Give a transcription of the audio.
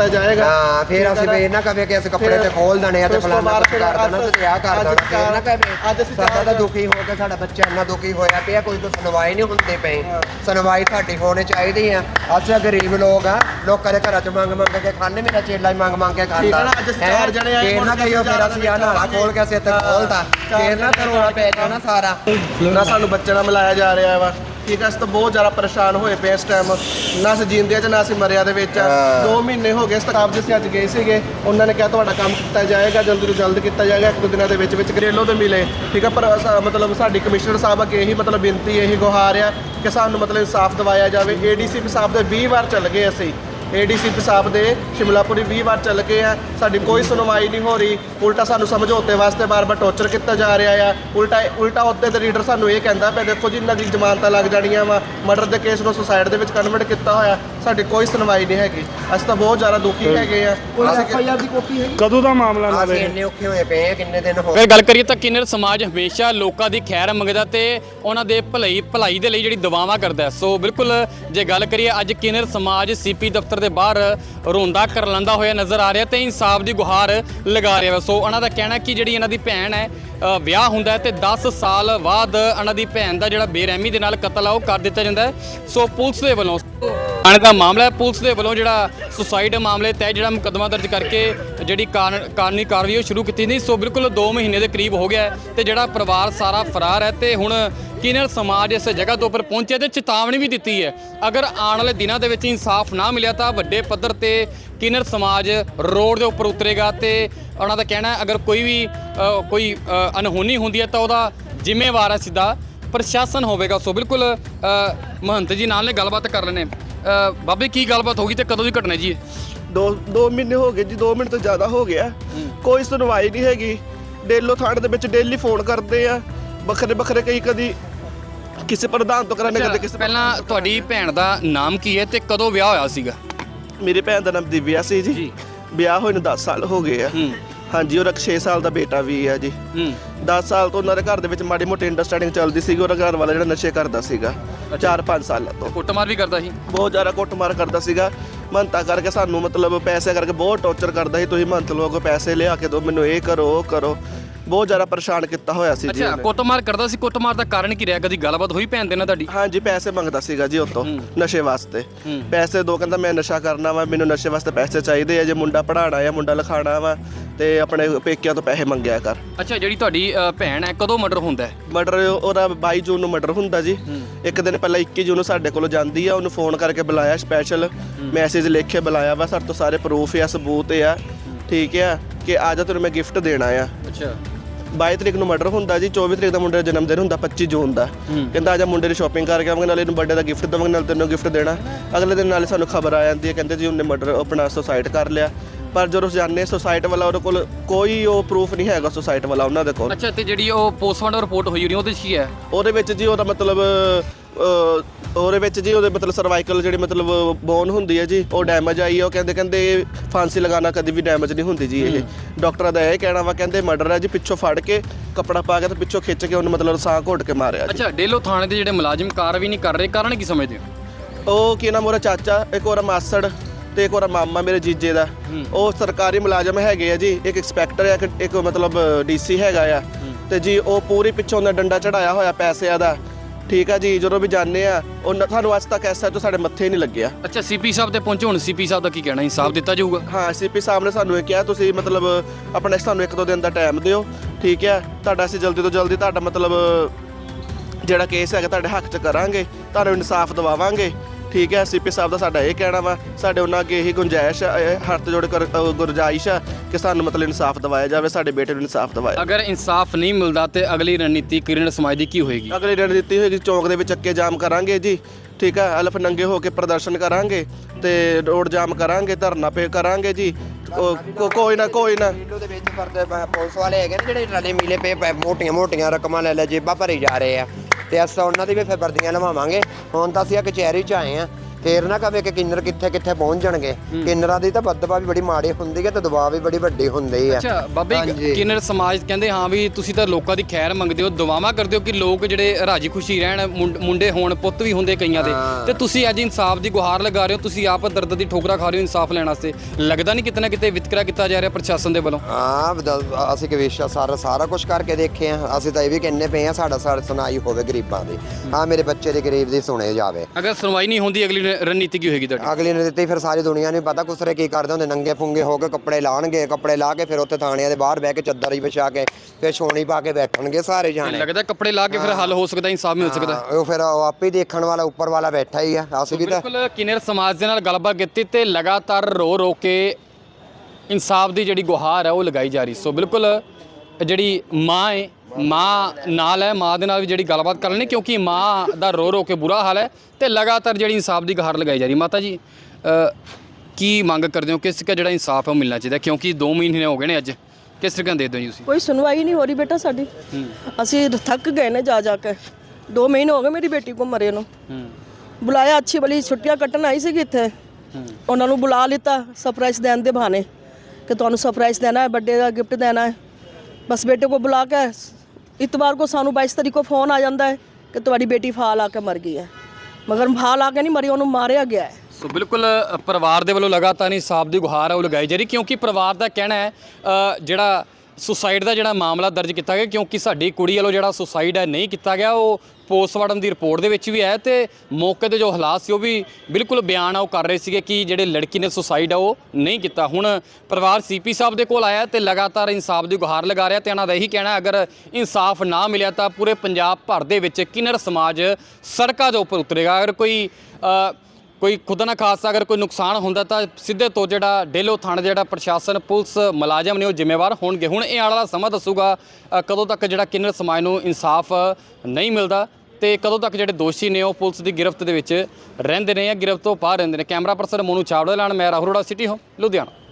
ਕੀਤਾ ਜਾਏਗਾ। ਹਾਂ ਫਿਰ ਅਸੀਂ ਫੇਰ ਨਾ ਕਵੇ ਕਿ ਅਸੀਂ ਕੱਪੜੇ ਤੇ ਖੋਲ ਦੇਣੇ ਆ ਤੇ ਫਲਾਣਾ ਕਰ ਦੇਣਾ ਤੇ ਆ ਕਰ ਦੇਣਾ ਫੇਰ ਨਾ ਕਵੇ। ਅੱਜ ਅਸੀਂ ਸਾਡਾ ਤਾਂ ਦੁਖੀ ਹੋ ਕੇ ਸਾਡਾ ਬੱਚਾ ਇੰਨਾ ਦੁਖੀ ਹੋਇਆ ਪਿਆ ਕੋਈ ਤਾਂ ਸੁਣਵਾਈ ਨਹੀਂ ਹੁੰਦੀ ਪਈ। ਸੁਣਵਾਈ ਸਾਡੀ ਹੋਣੀ ਚਾਹੀਦੀ ਆ। ਅਸੀਂ ਗਰੀਬ ਲੋਕ ਆ ਲੋਕਾਂ ਦੇ ਘਰਾਂ ਚ ਮੰਗ ਮੰਗ ਕੇ ਖਾਣੇ ਮੇਰਾ ਚੇਲਾ ਹੀ ਮੰਗ ਮੰਗ ਕੇ ਠੀਕ ਹੈ ਖਾਂਦਾ ਨਾ, ਅੱਜ? ਚਾਰ ਜਣੇ ਆਏ, ਫੇਰ ਨਾ ਕਹੀਓ ਫਿਰ ਅਸੀਂ ਆ ਨਾਲਾ ਖੋਲ ਕੇ ਅਸੀਂ ਇੱਥੇ ਖੋਲਤਾ ਫੇਰ ਨਾ ਕਰੋਨਾ ਪੈ ਜਾਣਾ ਸਾਰਾ। ਨਾ ਸਾਨੂੰ ਬੱਚੇ ਨਾਲ ਮਿਲਾਇਆ ਜਾ ਰਿਹਾ ਵਾ। ਠੀਕ ਹੈ ਅਸੀਂ ਤਾਂ ਬਹੁਤ ਜ਼ਿਆਦਾ ਪਰੇਸ਼ਾਨ ਹੋਏ ਪਏ ਇਸ ਟਾਈਮ ਨਾ ਅਸੀਂ ਜਿੰਦੇ ਚ ਨਾ ਅਸੀਂ ਮਰਿਆ ਦੇ ਵਿੱਚ ਹਾਂ। 2 ਮਹੀਨੇ ਹੋ ਗਏ ਸਤਾਬ ਜਿ ਅਸੀਂ ਅੱਜ ਗਏ ਸੀਗੇ। ਉਹਨਾਂ ਨੇ ਕਿਹਾ ਤੁਹਾਡਾ ਕੰਮ ਕੀਤਾ ਜਾਏਗਾ ਜਲਦੀ ਤੋਂ ਜਲਦ ਕੀਤਾ ਜਾਏਗਾ ਇੱਕ ਦੋ ਦਿਨਾਂ ਦੇ ਵਿੱਚ ਵਿੱਚ ਗਰੇਲੋ ਦੇ ਮਿਲੇ। ਠੀਕ ਹੈ ਪਰ ਅਸਾਂ- ਮਤਲਬ ਸਾਡੀ ਕਮਿਸ਼ਨਰ ਸਾਹਿਬ ਅੱਗੇ ਇਹੀ ਮਤਲਬ ਬੇਨਤੀ ਇਹੀ ਗੁਹਾਰ ਆ ਕਿ ਸਾਨੂੰ ਮਤਲਬ ਇਨਸਾਫ ਦਿਵਾਇਆ ਜਾਵੇ। ਏਡੀਸੀਪੀ ਸਾਹਿਬ ਦੇ 20 ਵਾਰ ਚੱਲ ਗਏ ਅਸੀਂ। ਏਡੀਸੀਪੀ ਸਾਹਿਬ ਦੇ ਸ਼ਿਮਲਾਪੁਰੀ 20 ਵਾਰ ਚੱਲ ਗਏ ਆ। ਸਾਡੀ ਕੋਈ ਸੁਣਵਾਈ ਨਹੀਂ ਹੋ ਰਹੀ। ਉਲਟਾ ਸਾਨੂੰ ਸਮਝੌਤੇ ਵਾਸਤੇ ਬਾਰ-ਬਾਰ ਟੌਰਚਰ ਕੀਤਾ ਜਾ ਰਿਹਾ ਆ। ਉਲਟਾ ਉਲਟਾ ਉਹਦੇ ਤੇ ਲੀਡਰ ਸਾਨੂੰ ਇਹ ਕਹਿੰਦਾ ਪਿਆ ਦੇਖੋ ਜੀ ਇਹਨਾਂ ਦੀ ਜ਼ਮਾਨਤਾਂ ਲੱਗ ਜਾਣੀਆਂ ਵਾ। ਮਰਡਰ ਦੇ ਕੇਸ ਨੂੰ ਸੁਸਾਇਡ ਦੇ ਵਿੱਚ ਕਨਵਰਟ ਕੀਤਾ ਹੋਇਆ। ਸਾਡੀ ਕੋਈ ਸੁਣਵਾਈ ਨਹੀਂ ਹੈਗੀ। ਅਸੀਂ ਤਾਂ ਬਹੁਤ ਜ਼ਿਆਦਾ ਦੁਖੀ ਹੈਗੇ ਆ। ਅਸੀਂ ਦੀ ਕਾਪੀ ਹੈਗੀ? ਕਦੋਂ ਦਾ ਮਾਮਲਾ ਅਸੀਂ ਨਾਲੇ ਇੰਨੇ ਔਖੇ ਹੋਏ ਪਏ ਆ ਕਿੰਨੇ ਦਿਨ ਹੋ ਅਗਰ ਗੱਲ ਕਰੀਏ ਤਾਂ ਕਿੰਨਰ ਸਮਾਜ ਹਮੇਸ਼ਾ ਲੋਕਾਂ ਦੀ ਖੈਰ ਮੰਗਦਾ ਤੇ ਉਹਨਾਂ ਦੇ ਭਲਾਈ ਭਲਾਈ ਦੇ ਲਈ ਜਿਹੜੀ ਦੁਆਵਾਂ ਕਰਦਾ। ਸੋ ਬਿਲਕੁਲ ਜੇ ਗੱਲ ਕਰੀਏ ਅੱਜ ਕਿੰਨਰ ਸਮਾਜ ਸੀਪੀ ਦਫ਼ਤਰ ਦੇ ਬਾਹਰ ਰੋਂਦਾ ਕਰਲੰਦਾ ਹੋਇਆ ਨਜ਼ਰ ਆ ਰਿਹਾ ਤੇ ਇਨਸਾਫ ਦੀ ਗੁਹਾਰ ਲਗਾ ਰਿਹਾ ਸੋ ਉਹਨਾਂ ਦਾ ਕਹਿਣਾ ਕਿ ਜਿਹੜੀ ਇਹਨਾਂ ਦੀ ਭੈਣ ਹੈ ਵਿਆਹ ਹੁੰਦਾ ਤੇ 10 ਸਾਲ ਬਾਅਦ ਇਹਨਾਂ ਦੀ ਭੈਣ ਦਾ ਜਿਹੜਾ ਬੇਰਹਿਮੀ ਦੇ ਨਾਲ ਕਤਲ ਆ, ਉਹ ਕਰ ਦਿੱਤਾ ਜਾਂਦਾ ਸੋ ਪੁਲਿਸ ਦੇ ਵੱਲੋਂ ਥਾਣੇ ਦਾ ਮਾਮਲਾ ਹੈ। ਪੁਲਿਸ ਦੇ ਵੱਲੋਂ ਜਿਹੜਾ ਸੁਸਾਈਡ ਮਾਮਲੇ ਤਹਿ ਜਿਹੜਾ ਮੁਕੱਦਮਾ ਦਰਜ ਕਰਕੇ ਜਿਹੜੀ ਕਾਨੂੰਨੀ ਕਾਰਵਾਈ ਉਹ ਸ਼ੁਰੂ ਕੀਤੀ ਨਹੀਂ। ਸੋ ਬਿਲਕੁਲ 2 ਮਹੀਨੇ ਦੇ ਕਰੀਬ ਹੋ ਗਿਆ ਤੇ ਜਿਹੜਾ ਪਰਿਵਾਰ ਸਾਰਾ ਫਰਾਰ ਹੈ ਤੇ ਹੁਣ ਕਿਨਰ ਸਮਾਜ ਇਸ ਜਗ੍ਹਾ ਤੋਂ ਉੱਪਰ ਪਹੁੰਚਿਆ ਤੇ ਚੇਤਾਵਨੀ ਵੀ ਦਿੱਤੀ ਹੈ? ਅਗਰ ਆਉਣ ਵਾਲੇ ਦਿਨਾਂ ਦੇ ਵਿੱਚ ਇਨਸਾਫ ਨਾ ਮਿਲਿਆ ਤਾਂ ਵੱਡੇ ਪੱਧਰ ਤੇ ਕਿਨਰ ਸਮਾਜ ਰੋਡ ਦੇ ਉੱਪਰ ਉਤਰੇਗਾ ਤੇ ਉਹਨਾਂ ਦਾ ਕਹਿਣਾ ਹੈ ਅਗਰ ਕੋਈ ਵੀ ਕੋਈ ਅਨਹੋਨੀ ਹੁੰਦੀ ਹੈ ਤਾਂ ਉਹਦਾ ਜ਼ਿੰਮੇਵਾਰ ਹੈ ਸਿੱਧਾ ਪ੍ਰਸ਼ਾਸਨ ਹੋਵੇਗਾ। ਸੋ ਬਿਲਕੁਲ ਮਹੰਤ ਜੀ ਨਾਲ ਨੇ ਗੱਲਬਾਤ ਕਰ ਲੈਣੇ ਬਾਬੇ ਕੀ ਗੱਲਬਾਤ ਹੋਗੀ ਤੇ ਕਦੋਂ ਦੀ ਘਟਨਾ ਜੀ? ਦੋ ਦੋ ਮਹੀਨੇ ਹੋ ਗਏ ਜੀ 2 ਮਿੰਟ ਤੋਂ ਜ਼ਿਆਦਾ ਹੋ ਗਿਆ। ਕੋਈ ਸੁਣਵਾਈ ਨਹੀਂ ਹੈਗੀ। ਡੇਲੋ ਥਾਣੇ ਦੇ ਵਿੱਚ ਡੇਲੀ ਫੋਨ ਕਰਦੇ ਆ। ਵੱਖਰੇ ਵੱਖਰੇ ਕਈ ਕਦੀ ਕਿਸੇ ਪ੍ਰਧਾਨ ਤੋਂ ਕਰਾਣੇ ਕਦੇ ਕਿਸੇ ਪਹਿਲਾਂ ਤੁਹਾਡੀ ਭੈਣ ਦਾ ਨਾਮ ਕੀ ਹੈ ਤੇ ਕਦੋਂ ਵਿਆਹ ਹੋਇਆ ਸੀਗਾ? ਮੇਰੀ ਭੈਣ ਦਾ ਨਾਮ ਦਿਵਿਆ ਸੀ ਜੀ। ਵਿਆਹ ਹੋਏ ਨੂੰ 10 ਸਾਲ ਹੋ ਗਏ ਆ। ਹਾਂਜੀ ਉਹਦਾ 6 ਸਾਲ ਦਾ ਬੇਟਾ ਵੀ ਆ ਜੀ। ਹੂੰ। 10 ਸਾਲ ਤੋਂ ਉਹਨਾਂ ਦੇ ਘਰ ਦੇ ਵਿੱਚ ਮਾੜੀ ਮੋਟੀ ਅੰਡਰਸਟੈਂਡਿੰਗ ਚੱਲਦੀ ਸੀਗੀ ਉਹਦਾ ਘਰ ਵਾਲਾ ਜਿਹੜਾ ਨਸ਼ੇ ਕਰਦਾ ਸੀਗਾ 4-5 ਸਾਲਾਂ ਤੋਂ। ਕੁੱਟਮਾਰ ਵੀ ਕਰਦਾ ਸੀ? ਬਹੁਤ ਜ਼ਿਆਦਾ ਕੁੱਟਮਾਰ ਕਰਦਾ ਸੀਗਾ। ਮੰਨਤਾ ਕਰਕੇ ਸਾਨੂੰ ਮਤਲਬ ਪੈਸੇ ਕਰਕੇ ਬਹੁਤ ਟੌਰਚਰ ਕਰਦਾ ਸੀ। ਤੁਸੀਂ ਮੰਤ ਲੋਕ ਪੈਸੇ ਲਿਆ ਕੇ ਦਿਓ ਮੈਨੂੰ ਇਹ ਕਰੋ ਉਹ ਕਰੋ। ਬਹੁਤ ਜ਼ਿਆਦਾ ਪਰੇਸ਼ਾਨ ਕੀਤਾ ਹੋਇਆ ਸੀ ਜੀ ਅੱਛਾ ਉਹਨੇ। ਕੁੱਟਮਾਰ ਕਰਦਾ ਸੀ ਕੁੱਟਮਾਰ ਦਾ ਕਾਰਨ ਕੀ ਰਿਹਾ? ਕਦੀ ਗੱਲਬਾਤ ਹੋਈ ਭੈਣ ਦੇ ਨਾਲ ਤੁਹਾਡੀ? ਹਾਂਜੀ ਪੈਸੇ ਮੰਗਦਾ ਸੀਗਾ ਜੀ ਉਤੋਂ ਹੂੰ। ਨਸ਼ੇ ਵਾਸਤੇ। ਹੂੰ। ਪੈਸੇ ਦੋ ਕਹਿੰਦਾ ਮੈਂ ਨਸ਼ਾ ਕਰਨਾ ਵਾ ਮੈਨੂੰ ਨਸ਼ੇ ਵਾਸਤੇ ਪੈਸੇ ਚਾਹੀਦੇ ਆ ਜੇ ਮੁੰਡਾ ਪੜਾਉਣਾ ਆ ਮੁੰਡਾ ਲਿਖਾਉਣਾ ਵਾ ਤੇ ਆਪਣੇ ਪੇਕਿਆਂ ਤੋਂ ਪੈਸੇ ਮੰਗਿਆ ਕਰ। ਅੱਛਾ ਜਿਹੜੀ ਤੁਹਾਡੀ ਅ, ਭੈਣ ਹੈ ਕਦੋਂ ਮਰਡਰ ਹੁੰਦਾ ਹੈ? ਮਰਡਰ ਉਹਦਾ 22 ਜੂਨ ਨੂੰ ਮਰਡਰ ਹੁੰਦਾ ਜੀ। ਇੱਕ ਦਿਨ ਪਹਿਲਾਂ 21 ਜੂਨ ਨੂੰ ਸਾਡੇ ਕੋਲ ਜਾਂਦੀ ਆ ਉਹਨੂੰ ਫੋਨ ਕਰਕੇ ਬੁਲਾਇਆ ਸਪੈਸ਼ਲ ਮੈਸੇਜ ਲਿਖ ਕੇ ਬੁਲਾਇਆ ਵਾ ਸਾਡੇ ਤੋਂ ਸਾਰੇ ਪ੍ਰੂਫ ਆ ਸਬੂਤ ਆ। ਠੀਕ ਆ ਕਿ ਆ ਜਾ ਤੈਨੂੰ ਮੈਂ ਗਿਫਟ ਦੇਣਾ ਆ। ਅੱਛਾ। 22 ਤਰੀਕ ਨੂੰ ਮਰਡਰ ਹੁੰਦਾ ਜੀ 24 ਤਰੀਕ ਦਾ ਮੁੰਡੇ ਦਾ ਜਨਮ ਦਿਨ ਹੁੰਦਾ 25 ਜੂਨ ਦਾ। ਕਹਿੰਦਾ ਆਜਾ ਮੁੰਡੇ ਦੀ ਸ਼ਾਪਿੰਗ ਕਰਕੇ ਆਵਾਂਗੇ ਨਾਲੇ ਇਹਨੂੰ ਬਰਥਡੇ ਦਾ ਗਿਫਟ ਦੇਵਾਂਗੇ ਨਾਲ ਤੈਨੂੰ ਗਿਫਟ ਦੇਣਾ। ਅਗਲੇ ਦਿਨ ਨਾਲੇ ਸਾਨੂੰ ਖਬਰ ਆ ਜਾਂਦੀ ਹੈ ਕਹਿੰਦੇ ਜੀ ਉਹਨੇ ਮਰਡਰ ਆਪਣਾ ਸੁਸਾਈਡ ਕਰ ਲਿਆ। ਪਰ ਜਦੋਂ ਜਾਣੇ ਸੁਸਾਈਡ ਵਾਲਾ ਉਹਦੇ ਕੋਲ ਕੋਈ ਉਹ ਪ੍ਰੂਫ ਨਹੀਂ ਹੈਗਾ ਸੁਸਾਈਡ ਵਾਲਾ ਉਹਨਾਂ ਦੇ ਕੋਲ। ਅੱਛਾ ਤੇ ਜਿਹੜੀ ਉਹ ਪੋਸਟਮਾਰਟਮ ਰਿਪੋਰਟ ਹੋਈ ਹੋਣੀ ਉਹਦੇ 'ਚ ਕੀ ਹੈ? ਉਹਦੇ ਵਿੱਚ ਜੀ ਉਹਦਾ ਮਤਲਬ ਉਹਦੇ ਵਿੱਚ ਜੀ ਉਹਦੇ ਮਤਲਬ ਸਰਵਾਈਕਲ ਜਿਹੜੀ ਮਤਲਬ ਬੋਨ ਹੁੰਦੀ ਹੈ ਜੀ ਉਹ ਡੈਮੇਜ ਆਈ ਹੈ ਉਹ ਕਹਿੰਦੇ ਕਹਿੰਦੇ ਫਾਂਸੀ ਲਗਾਉਣਾ ਕਦੀ ਵੀ ਡੈਮੇਜ ਨਹੀਂ ਹੁੰਦੀ ਜੀ ਇਹ। ਡਾਕਟਰਾਂ ਦਾ ਇਹ ਕਹਿਣਾ ਵਾ ਕਹਿੰਦੇ ਮਰਡਰ ਹੈ ਜੀ ਪਿੱਛੋਂ ਫੜ ਕੇ ਕੱਪੜਾ ਪਾ ਕੇ ਤੇ ਪਿੱਛੋਂ ਖਿੱਚ ਕੇ ਉਹਨੂੰ ਮਤਲਬ ਸਾਹ ਘੋਟ ਕੇ ਮਾਰਿਆ ਜੀ। ਅੱਛਾ ਡੇਲੋ ਥਾਣੇ ਦੇ ਜਿਹੜੇ ਮੁਲਾਜ਼ਮ ਕਾਰਵਾਈ ਨਹੀਂ ਕਰ ਰਹੇ ਕਾਰਨ ਕੀ ਸਮਝਦੇ ਹੋ? ਉਹ ਕੀ ਨਾਮ ਉਹਦਾ ਚਾਚਾ ਇੱਕ ਉਹਦਾ ਮਾਸੜ ਤੇ ਇੱਕ ਉਹਦਾ ਮਾਮਾ ਮੇਰੇ ਜੀਜੇ ਦਾ। ਉਹ ਸਰਕਾਰੀ ਮੁਲਾਜ਼ਮ ਹੈਗੇ ਆ ਜੀ ਇੱਕ ਇੰਸਪੈਕਟਰ ਹੈ ਇੱਕ- ਇੱਕ ਮਤਲਬ ਡੀਸੀ ਹੈਗਾ ਆ। ਤੇ ਜੀ ਉਹ ਪੂਰੀ ਪਿੱਛੋਂ ਦਾ ਡੰਡਾ ਚੜਾਇਆ ਹੋਇਆ ਪੈਸਿਆਂ ਦਾ। ਠੀਕ ਆ ਜੀ ਜਦੋਂ ਵੀ ਜਾਂਦੇ ਆ ਉਹ ਨ- ਸਾਨੂੰ ਅੱਜ ਤੱਕ ਐਸਾ ਸਾਡੇ ਮੱਥੇ ਨਹੀਂ ਲੱਗਿਆ। ਅੱਛਾ ਸੀਪੀ ਸਾਹਿਬ ਤੇ ਪਹੁੰਚੇ ਹੁਣ ਸੀਪੀ ਸਾਹਿਬ ਦਾ ਕੀ ਕਹਿਣਾ ਇਨਸਾਫ ਦਿੱਤਾ ਜਾਊਗਾ? ਹਾਂ ਸੀਪੀ ਸਾਹਿਬ ਨੇ ਸਾਨੂੰ ਇਹ ਕਿਹਾ ਤੁਸੀਂ ਮਤਲਬ ਆਪਣੇ ਸਾਨੂੰ ਇੱਕ ਦੋ ਦਿਨ ਦਾ ਟਾਈਮ ਦਿਓ ਠੀਕ ਹੈ ਤੁਹਾਡਾ ਅਸੀਂ ਜਲਦੀ ਤੋਂ ਜਲਦੀ ਤੁਹਾਡਾ ਮਤਲਬ ਜਿਹੜਾ ਕੇਸ ਹੈਗਾ ਤੁਹਾਡੇ ਹੱਕ 'ਚ ਕਰਾਂਗੇ ਤੁਹਾਨੂੰ ਇਨਸਾਫ ਦਿਵਾਵਾਂਗੇ। ਠੀਕ ਹੈ ਸੀਪੀ ਸਾਹਿਬ ਦਾ ਸਾਡਾ ਇਹ ਕਹਿਣਾ ਵਾ ਸਾਡੇ ਉਹਨਾਂ ਅੱਗੇ ਇਹੀ ਗੁੰਜਾਇਸ਼ ਆ, ਇਹ ਹੱਥ ਜੋੜ ਕਰ ਗੁਰਜਾਇਸ਼ ਆ ਕਿ ਸਾਨੂੰ ਮਤਲਬ ਇਨਸਾਫ ਦਿਵਾਇਆ ਜਾਵੇ ਸਾਡੇ ਬੇਟੇ ਨੂੰ ਇਨਸਾਫ ਦਿਵਾਇਆ ਅਗਰ ਇਨਸਾਫ ਨਹੀਂ ਮਿਲਦਾ ਤੇ ਅਗਲੀ ਰਣਨੀਤੀ ਕਿਰਨ ਸਮਾਜ ਦੀ ਕੀ ਹੋਏਗੀ? ਅਗਲੀ ਰਣਨੀਤੀ ਹੋਏਗੀ ਚੌਂਕ ਦੇ ਵਿੱਚ ਅੱਕੇ ਜਾਮ ਕਰਾਂਗੇ ਜੀ ਠੀਕ ਹੈ ਅਲਫ ਨੰਗੇ ਹੋ ਕੇ ਪ੍ਰਦਰਸ਼ਨ ਕਰਾਂਗੇ ਤੇ ਰੋਡ ਜਾਮ ਕਰਾਂਗੇ ਧਰਨਾ ਪੇ ਕਰਾਂਗੇ ਜੀ ਕੋਈ ਨਾ ਕੋਈ ਨਾ। ਢਿੱਲੋਂ ਦੇ ਵਿੱਚ ਫਰਦ ਪੁਲਿਸ ਵਾਲੇ ਹੈਗੇ ਨੇ ਜਿਹੜੇ ਰਲੇ ਮਿਲੇ ਪਏ ਪ- ਮੋਟੀਆਂ ਮੋਟੀਆਂ ਰਕਮਾਂ ਲੈ ਲੈ ਜੇਬਾਂ ਭਰੀ ਜਾ ਰਹੇ ਆ। ਤੇ ਅਸੀਂ ਉਹਨਾਂ ਦੀ ਵੀ ਫਿਰ ਵਰਦੀਆਂ ਲਵਾਵਾਂਗੇ। ਹੁਣ ਤਾਂ ਅਸੀਂ ਆ ਕਚਹਿਰੀ ਚ ਆਏ ਆ ਫੇਰ ਨਾ ਕਵੇ ਕਿ ਕਿੰਨਰ ਕਿੱਥੇ ਕਿੱਥੇ ਪਹੁੰਚ ਜਾਣਗੇ। ਕਿੰਨਰਾਂ ਦੀ ਤਾਂ ਬਦਦੁਆ ਵੀ ਬੜੀ ਮਾੜੀ ਹੁੰਦੀ ਹੈ ਤੇ ਦੁਆ ਵੀ ਬੜੀ ਵੱਡੀ ਹੁੰਦੀ ਆ ਅੱਛਾ ਬਾਬੇ ਹਾਂਜੀ। ਕਿਨਰ ਸਮਾਜ ਕਹਿੰਦੇ ਹਾਂ ਵੀ ਤੁਸੀਂ ਤਾਂ ਲੋਕਾਂ ਦੀ ਖੈਰ ਮੰਗਦੇ ਹੋ ਦੁਆਵਾਂ ਕਰਦੇ ਹੋ ਕਿ ਲੋਕ ਜਿਹੜੇ ਰਾਜੀ ਖੁਸ਼ੀ ਰਹਿਣ ਮੁੰਡ- ਮੁੰਡੇ ਹੋਣ ਪੁੱਤ ਵੀ ਹੁੰਦੇ ਕਈਆਂ ਦੇ। ਤੇ ਤੁਸੀਂ ਅੱਜ ਇਨਸਾਫ ਦੀ ਗੁਹਾਰ ਲਗਾ ਰਹੇ ਹੋ ਤੁਸੀਂ ਆਪ ਦਰਦ ਦੀ ਠੋਕਰਾ ਖਾ ਰਹੇ ਹੋ ਇਨਸਾਫ ਲੈਣ ਵਾਸਤੇ। ਲੱਗਦਾ ਨਹੀਂ ਕਿਤੇ ਨਾ ਕਿਤੇ ਵਿਤਕਰਾ ਕੀਤਾ ਜਾ ਰਿਹਾ ਪ੍ਰਸ਼ਾਸਨ ਦੇ ਵੱਲੋਂ? ਹਾਂ ਅਸੀਂ ਕਵੇਸ਼ਾ ਸਾਰਾ ਸਾਰਾ ਕੁਝ ਕਰਕੇ ਦੇਖੇ ਆ ਅਸੀਂ ਤਾਂ ਇਹ ਵੀ ਕਹਿੰਨੇ ਪਏ ਆ ਸਾਡਾ ਸਾਡਾ ਸੁਣਾਈ ਹੋਵੇ ਗਰੀਬਾਂ ਦੀ। ਹਾਂ ਮੇਰੇ ਬੱਚੇ ਦੇ ਗਰੀਬ ਦੀ ਸੁਣੇ ਜਾਵੇ। ਅਗਰ ਸੁਣਵਾਈ ਨਹੀਂ ਹੁੰਦੀ ਅਗਲੀ ਰ- ਰਣਨੀਤੀ ਕੀ ਹੋਏਗੀ ਤੁਹਾਡੀ? ਅਗਲੀ ਨੇ ਦਿੱਤੀ ਫਿਰ ਸਾਰੀ ਦੁਨੀਆ ਨੂੰ ਪਤਾ ਕੁਸਰੇ ਕੀ ਕਰਦੇ ਹੁੰਦੇ ਨੰਗੇ ਫੁੰਗੇ ਹੋ ਕੇ ਕੱਪੜੇ ਲਾਣਗੇ ਕੱਪੜੇ ਲਾ ਕੇ ਫਿਰ ਉੱਥੇ ਥਾਣਿਆਂ ਦੇ ਬਾਹਰ ਬਹਿ ਕੇ ਚੱਦਰ ਹੀ ਵਿਛਾ ਕੇ ਫਿਰ ਛੋਣੀ ਪਾ ਕੇ ਬੈਠਣਗੇ ਸਾਰੇ ਜਾਣੇ। ਲੱਗਦਾ ਕੱਪੜੇ ਲਾ ਕੇ ਫਿਰ ਹੱਲ ਹੋ ਸਕਦਾ ਇਨਸਾਫ ਮਿਲ ਸਕਦਾ। ਹਾਂ, ਉਹ ਫਿਰ ਉਹ ਆਪੇ ਹੀ ਦੇਖਣ ਵਾਲਾ ਉੱਪਰ ਵਾਲਾ ਬੈਠਾ ਹੀ ਆ ਅਸੀਂ ਵੀ ਤਾਂ ਬਿਲਕੁਲ ਕਿਨਰ ਸਮਾਜ ਦੇ ਨਾਲ ਗੱਲਬਾਤ ਕੀਤੀ ਤੇ ਲਗਾਤਾਰ ਰੋ ਰੋ ਕੇ ਇਨਸਾਫ ਦੀ ਜਿਹੜੀ ਗੁਹਾਰ ਹੈ ਉਹ ਲਗਾਈ ਜਾ ਰਹੀ। ਸੋ ਬਿਲਕੁਲ ਜਿਹੜੀ ਮਾਂ ਹੈ ਮਾਂ ਨਾਲ ਹੈ ਮਾਂ ਦੇ ਨਾਲ ਵੀ ਜਿਹੜੀ ਗੱਲਬਾਤ ਕਰ ਲੈਣੀ ਕਿਉਂਕਿ ਮਾਂ ਦਾ ਰੋ ਰੋ ਕੇ ਬੁਰਾ ਹਾਲ ਹੈ ਤੇ ਲਗਾਤਾਰ ਜਿਹੜੀ ਇਨਸਾਫ ਦੀ ਗੁਹਾਰ ਲਗਾਈ ਜਾ ਰਹੀ ਮਾਤਾ ਜੀ ਕੀ ਮੰਗ ਕਰਦੇ ਹੋ? ਕਿਸ ਤਰੀਕੇ ਜਿਹੜਾ ਇਨਸਾਫ ਹੈ ਉਹ ਮਿਲਣਾ ਚਾਹੀਦਾ? ਕਿਉਂਕਿ 2 ਮਹੀਨੇ ਹੋ ਗਏ ਨੇ ਅੱਜ। ਕਿਸ ਤਰੀਕੇ ਨਾਲ ਦੇ ਦਿਓ ਜੀ ਤੁਸੀਂ? ਕੋਈ ਸੁਣਵਾਈ ਨਹੀਂ ਹੋ ਰਹੀ ਬੇਟਾ ਸਾਡੀ। ਅਸੀਂ ਥੱਕ ਗਏ ਨੇ ਜਾ ਜਾ ਕੇ। 2 ਮਹੀਨੇ ਹੋ ਗਏ ਮੇਰੀ ਬੇਟੀ ਕੋ ਮਰੇ ਨੂੰ। ਹੂੰ। ਬੁਲਾਇਆ ਅੱਛੀ ਬਲੀ ਛੁੱਟੀਆਂ ਕੱਟਣ ਆਈ ਸੀਗੀ ਇੱਥੇ। ਉਹਨਾਂ ਨੂੰ ਬੁਲਾ ਲਿੱਤਾ ਸਰਪ੍ਰਾਈਜ਼ ਦੇਣ ਦੇ ਬਹਾਨੇ ਕਿ ਤੁਹਾਨੂੰ ਸਰਪ੍ਰਾਈਜ਼ ਦੇਣਾ ਹੈ ਬਰਥਡੇ ਦਾ ਗਿਫਟ ਦੇਣਾ ਹੈ। ਬਸ ਬੇਟੇ ਕੋ ਬੁਲਾ ਕੇ ਇਤਵਾਰ ਕੋ ਸਾਨੂੰ 22 ਤਰੀਕ ਕੋ ਫੋਨ ਆ ਜਾਂਦਾ ਹੈ ਕਿ ਤੁਹਾਡੀ ਬੇਟੀ ਫਾਲ ਆ ਕੇ ਮਰ ਗਈ ਹੈ। ਮਗਰ ਫਾਲ ਆ ਕੇ ਨਹੀਂ ਮਰੀ ਉਹਨੂੰ ਮਾਰਿਆ ਗਿਆ ਹੈ। ਸੋ ਬਿਲਕੁਲ ਅ, ਪਰਿਵਾਰ ਦੇ ਵੱਲੋਂ ਲਗਾਤਾਰ ਇਨਸਾਫ ਦੀ ਗੁਹਾਰ ਹੈ ਉਹ ਲਗਾਈ ਜਾ ਰਹੀ ਕਿਉਂਕਿ ਪਰਿਵਾਰ ਦਾ ਕਹਿਣਾ ਹੈ ਅ, ਜਿਹੜਾ ਸੁਸਾਈਡ ਦਾ ਜਿਹੜਾ ਮਾਮਲਾ ਦਰਜ ਕੀਤਾ ਗਿਆ, ਕਿਉਂਕਿ ਸਾਡੀ ਕੁੜੀ ਵੱਲੋਂ ਜਿਹੜਾ ਸੁਸਾਈਡ ਹੈ ਨਹੀਂ ਕੀਤਾ ਗਿਆ, ਉਹ ਪੋਸਟਮਾਰਟਮ ਦੀ ਰਿਪੋਰਟ ਦੇ ਵਿੱਚ ਵੀ ਹੈ ਤੇ ਮੌਕੇ ਦੇ ਜੋ ਹਾਲਾਤ ਸੀ, ਉਹ ਵੀ ਬਿਲਕੁਲ ਬਿਆਨ ਆ ਉਹ ਕਰ ਰਹੇ ਸੀਗੇ ਕਿ ਜਿਹੜੇ ਲੜਕੀ ਨੇ ਸੁਸਾਈਡ ਆ, ਉਹ ਨਹੀਂ ਕੀਤਾ। ਹੁਣ ਪਰਿਵਾਰ ਸੀਪੀ ਸਾਹਿਬ ਦੇ ਕੋਲ ਆਇਆ ਤੇ ਲਗਾਤਾਰ ਇਨਸਾਫ ਦੀ ਗੁਹਾਰ ਲਗਾ ਰਿਹਾ ਤੇ ਇਹਨਾਂ ਦਾ ਇਹੀ ਕਹਿਣਾ ਅਗਰ ਇਨਸਾਫ ਨਾ ਮਿਲਿਆ ਤਾਂ ਪੂਰੇ ਪੰਜਾਬ ਭਰ ਦੇ ਵਿੱਚ ਕਿਨਰ ਸਮਾਜ ਸੜਕਾਂ ਦੇ ਉੱਪਰ ਉਤਰੇਗਾ। ਅਗਰ ਕੋਈ ਕੋਈ ਖੁਦਾ ਨਾ ਖਾਸਾ ਅਗਰ ਕੋਈ ਨੁਕਸਾਨ ਹੁੰਦਾ ਤਾਂ ਸਿੱਧੇ ਤੋਂ ਜਿਹੜਾ ਡੇਲੋ ਥਾਣਾ ਜਿਹੜਾ ਪ੍ਰਸ਼ਾਸਨ, ਪੁਲਿਸ ਮੁਲਾਜ਼ਮ ਨੇ ਉਹ ਜ਼ਿੰਮੇਵਾਰ ਹੋਣਗੇ। ਹੁਣ ਇਹ ਆਉਣ ਵਾਲਾ ਸਮਾਂ ਦੱਸੂਗਾ ਕਦੋਂ ਤੱਕ ਜਿਹੜਾ ਕਿੰਨਰ ਸਮਾਜ ਨੂੰ ਇਨਸਾਫ ਨਹੀਂ ਮਿਲਦਾ ਤੇ ਕਦੋਂ ਤੱਕ ਜਿਹੜੇ ਦੋਸ਼ੀ ਨੇ ਉਹ ਪੁਲਿਸ ਦੀ ਗ੍ਰਿਫ਼ਤ ਦੇ ਵਿੱਚ ਰਹਿੰਦੇ ਨੇ ਜਾਂ ਗਿਰਫਤ ਤੋਂ ਬਾਹਰ ਰਹਿੰਦੇ ਨੇ। ਕੈਮਰਾ ਪਰਸਨ ਮੋਨੂ ਚਾਵੜਾ ਲਾਣ ਮੈਂ ਰਾਹੁਲ ਅਰੋੜਾ, ਸਿਟੀ ਹੋ ਲੁਧਿਆਣਾ।